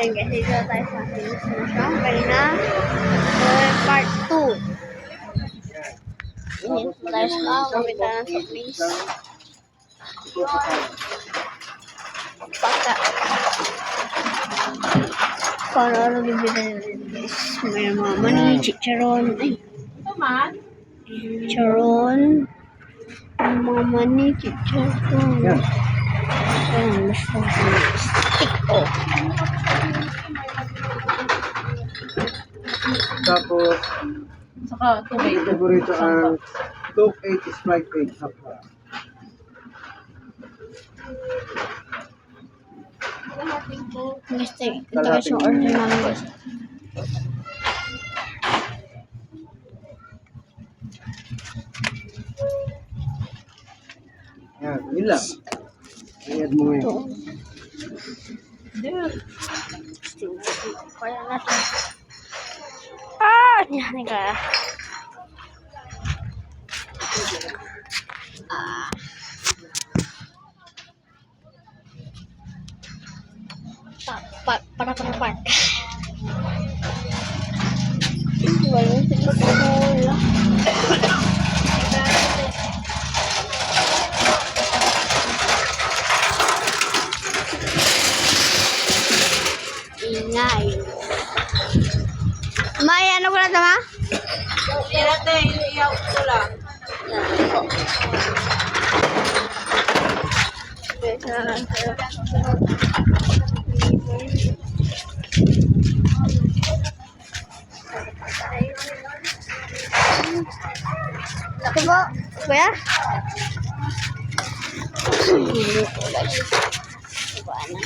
Ayun guys, dito na tayo sa Philips na siya. Kanina, part 2. Yun, tayo sa kumita ng place. Pagka. Para ano bibili natin guys. May mga mani, chicharon. Ay, chicharon. Mga mani, chicharon. Yan. Ayan, basta stick oh. Tapos, Saka tomato. favorito ang Coke 8 Sprite 8 half half. Guys, ito guys yung order namin guys. Yan, yun lang. Natin. Ah! Yan ka. Ah. Pa, pa, para para para. Kuya? Hindi po guys. Diba na?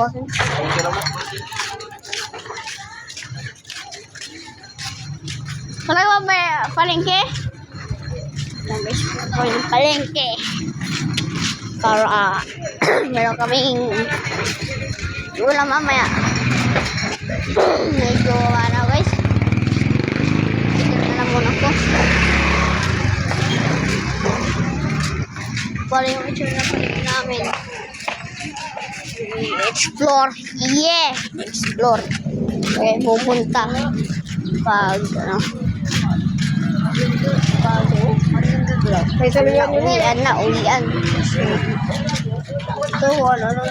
Bakit? Wala ba palengke? Po yung palengke. Para meron kaming ulam mamaya. Medyo ano guys. Dito na lang muna ko. Para yung itsura na palengke namin. Explore. Yeah! Explore. Eh, pupunta. Pag, ano, pag, may sabihan yun Ulian na, ulian. Ito, wala na?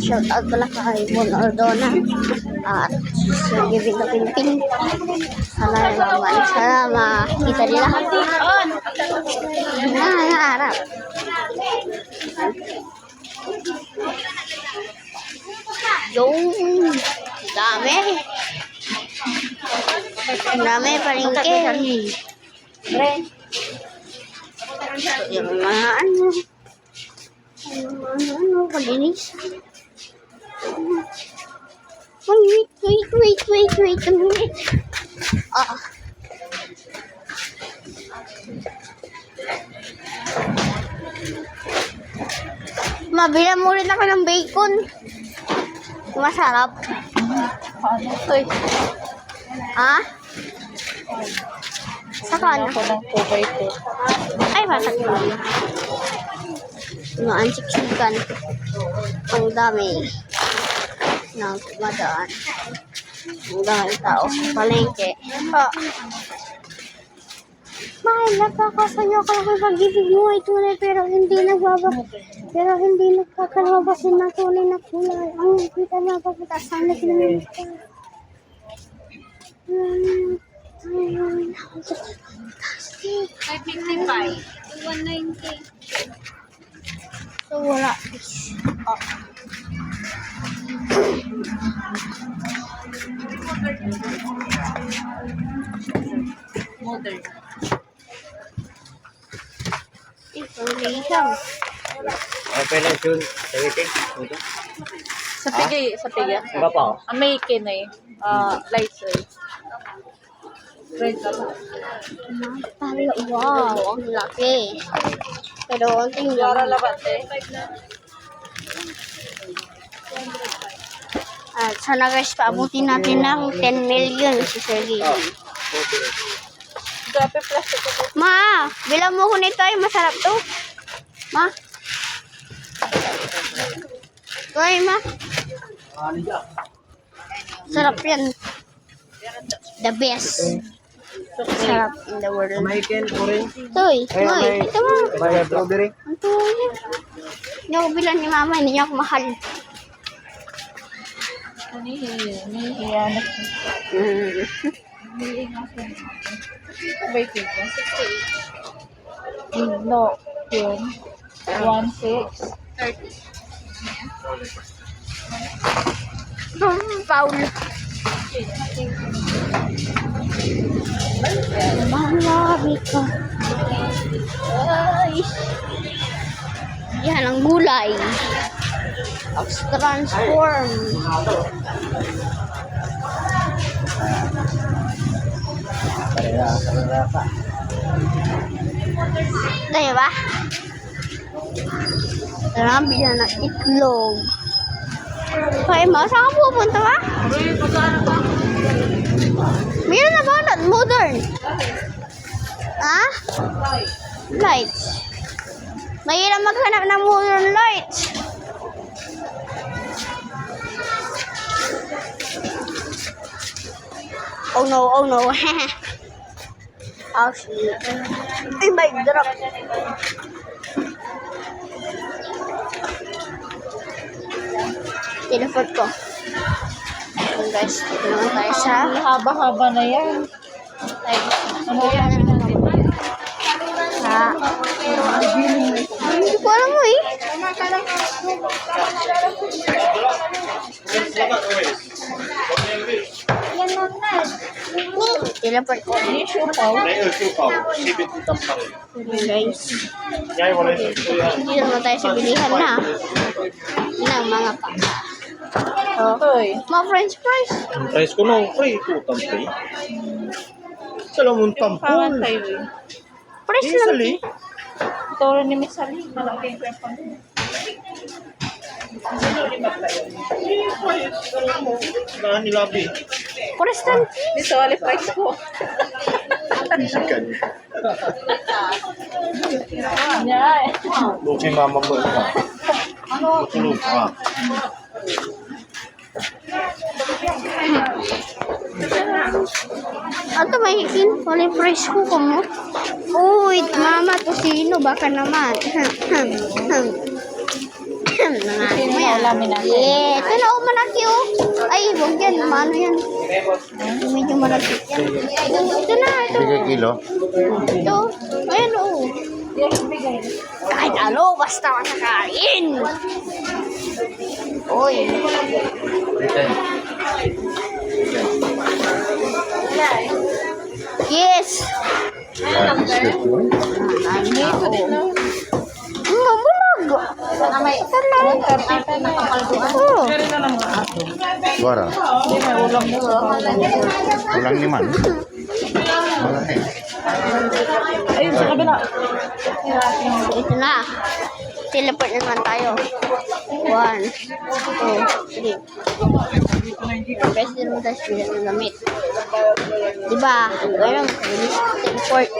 Shout out pala kay Mon Ordona at sa Giving the Pinting. Sana naman, sana makita nila. Na, naharap. Yung dami. Ang dami palengke. Yung mga ano. Yung mga ano, kalinis. Oh, wait, wait, wait, wait, wait a minute. Ah. Mabila mo rin ako ng bacon. Masarap. Uy. Ha? Saka ano? Ako ng tomato. Ay, masak mo. Mga ansiksikan. Ang dami. Nang tumadaan. Ang dami tao sa palengke. Ah. Mahal na kakasanya ka lang pag-ibig mo ay tunay pero hindi nagbaba pero hindi nagkakalabasin ng tunay na kulay. Ang kita na pagkita sana kinamin ka. Hmm. Ayun. 555. 190. So, wala. Oh. Modern. Ito, liham. Okay lang yun. Sabitin. Sa pigi, sa pigi. Ang may kinay. Ah, light oil. Tayo, wow, ang laki. Pero ang tingnan. Para labate. At sana guys, paabutin natin ng 10 million si Sir Gilly. Grabe plastic ko. Ma, bilang mo ko nito ay masarap to. Ma. Toy, ma. Sarap yan. The best. Sarap in the world. Jamaican, orange, Toy, Toy, ito mo. Maya strawberry. Ang tuloy. Hindi ako bilang ni mama, hindi niya ako mahal. Nihihiyan. Waiting. 68. No. Yun. 1-6. Hmm, Paul. Malabi ka. Ay. Yan ang gulay. Transform. Tayo ba? Tara, bilhan ng itlog. Okay, ma, saan ka pupunta ba? Meron na ba modern? Ha? Lights. Mahirap maghanap ng modern lights. Oh no, oh no. oh shit. Ay, may drop. Teleport ko. Ayan guys, dito naman tayo sa... Haba-haba na yan. Ano yan? Ha? Hindi ko alam mo eh. Teleport ko. Yung siupaw. Ayan guys. Hindi naman tayo sa bilihan na. Yun ang mga paka. Oh. Mga french fries. Price ko nung free, tutang free. Sa tampon. tayo eh. Fresh Eh, lang. sali. Ito rin ni Miss Ali. Malaking kwepang. Sino lima tayo? Nahan ni Labi. Fresh lang. Dito, ali price ko. Physical. Yan. Luki mama mo ka. Ano? Tulog ka. Ato may hikin. Wala yung fresh ko ko mo. Uy, mama to sino? Baka naman. Sino na ulamin natin? Yeah, ito na oh, malaki oh. Ay, huwag yan. Maano yan? Medyo malaki yan. Ito na, ito. kilo? Ito. Ayan oh. Yes, bigay. Kahit ano, basta makakain. Uy. Yes. Dito din na. Ang mabulag. may Talaga. 130 na kapalduan. Oh. Pero na lang. Suara, Hindi, may ulam mo. ulang naman. Ayun, sa kabila. Ito na. Teleport naman tayo. One, two, three. Best din mo tayo sila ng gamit. Diba? Ganun, bilis teleport.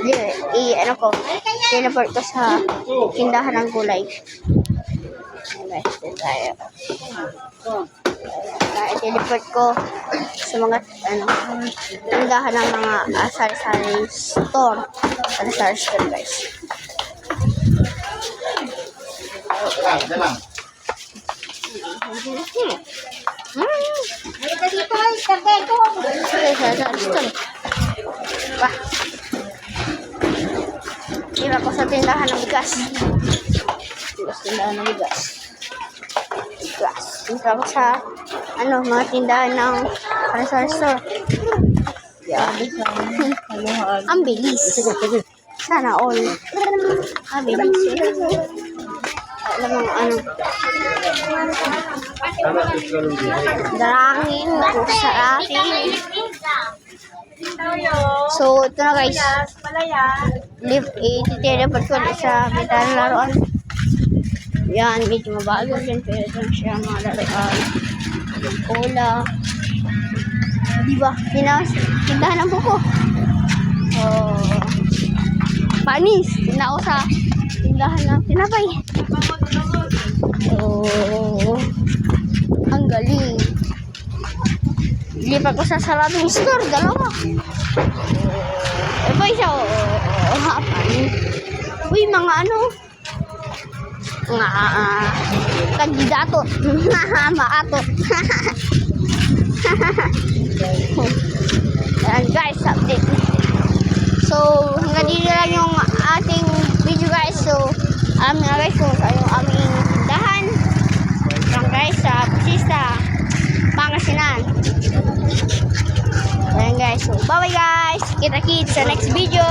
Di, i, ano ko, teleport ko sa tindahan ng gulay. Best din tayo. Kaya teleport ko sa mga, ano, tindahan ng mga asar-sari store. Asar store guys. Hmm. Halika dito ay, kape ko. Sa sa store. Ba. Iba ko sa tindahan ng bigas. Iba sa tindahan ng bigas. Bigas. Iba ko sa, ano, mga tindahan ng asar store. Yeah. Ang bilis. Sana all. Ang bilis. Mo, ano, dalangin ko sa akin. So, ito na guys. Lift 80 teleport ko ulit sa bitang laruan. Yan, medyo mabago din. Pero ito siya mga laruan. Cola. Diba? Tinas, tindahan ng buko. Oh. Panis. Tinda ko sa tindahan ng tinapay. Oh. Ang galing. Lipat ko sa saradong store. Dalawa. Ito isa, oh, hapan. Uy, mga ano, mga uh, kandidato. Maatot. Ayan guys, update. So, hanggang dito lang yung ating video guys. So, alam na guys kung saan yung aming tindahan. Yan guys, sa Pusista, Pangasinan. Ayan guys. So, bye-bye guys. Kita-kits sa next video.